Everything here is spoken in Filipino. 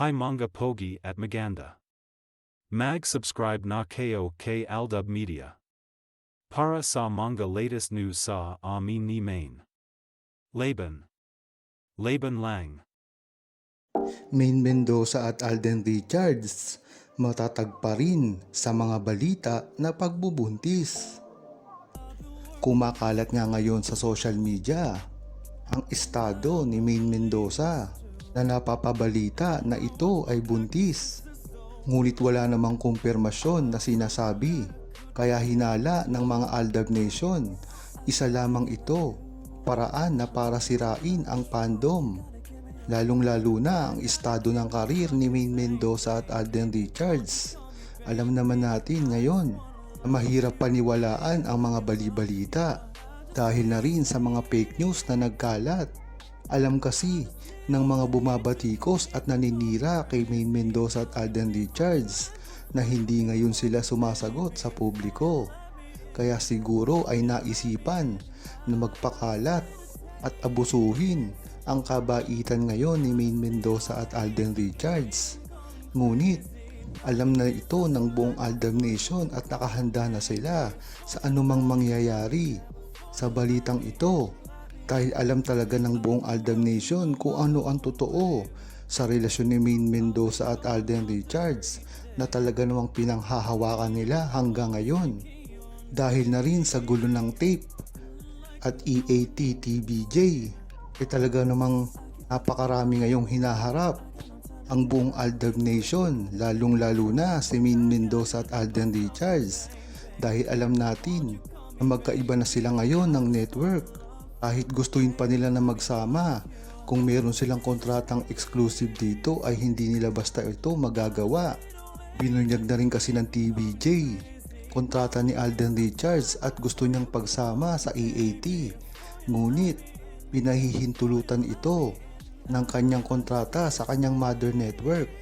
Hi Manga Pogi at Maganda. Mag subscribe na kayo kay Aldub Media. Para sa manga latest news sa amin ni Main. Laban. Laban Lang. Main Mendoza at Alden Richards matatag pa rin sa mga balita na pagbubuntis. Kumakalat nga ngayon sa social media ang estado ni Main Mendoza na napapabalita na ito ay buntis. Ngunit wala namang kumpirmasyon na sinasabi kaya hinala ng mga Aldab Nation isa lamang ito paraan na para sirain ang fandom lalong-lalo na ang estado ng karir ni Main Mendoza at Alden Richards. Alam naman natin ngayon na mahirap paniwalaan ang mga balibalita dahil na rin sa mga fake news na nagkalat. Alam kasi ng mga bumabatikos at naninira kay Main Mendoza at Alden Richards na hindi ngayon sila sumasagot sa publiko. Kaya siguro ay naisipan na magpakalat at abusuhin ang kabaitan ngayon ni Main Mendoza at Alden Richards. Ngunit, alam na ito ng buong Aldam Nation at nakahanda na sila sa anumang mangyayari sa balitang ito dahil alam talaga ng buong Aldam Nation kung ano ang totoo sa relasyon ni Main Mendoza at Alden Richards na talaga namang pinanghahawakan nila hanggang ngayon. Dahil na rin sa gulo ng tape at EAT TBJ eh talaga namang napakarami ngayong hinaharap ang buong Aldab Nation lalong lalo na si Min Mendoza at Alden Richards dahil alam natin na magkaiba na sila ngayon ng network kahit gustuin pa nila na magsama kung meron silang kontratang exclusive dito ay hindi nila basta ito magagawa binunyag na rin kasi ng TBJ kontrata ni Alden Richards at gusto niyang pagsama sa EAT ngunit pinahihintulutan ito ng kanyang kontrata sa kanyang mother network.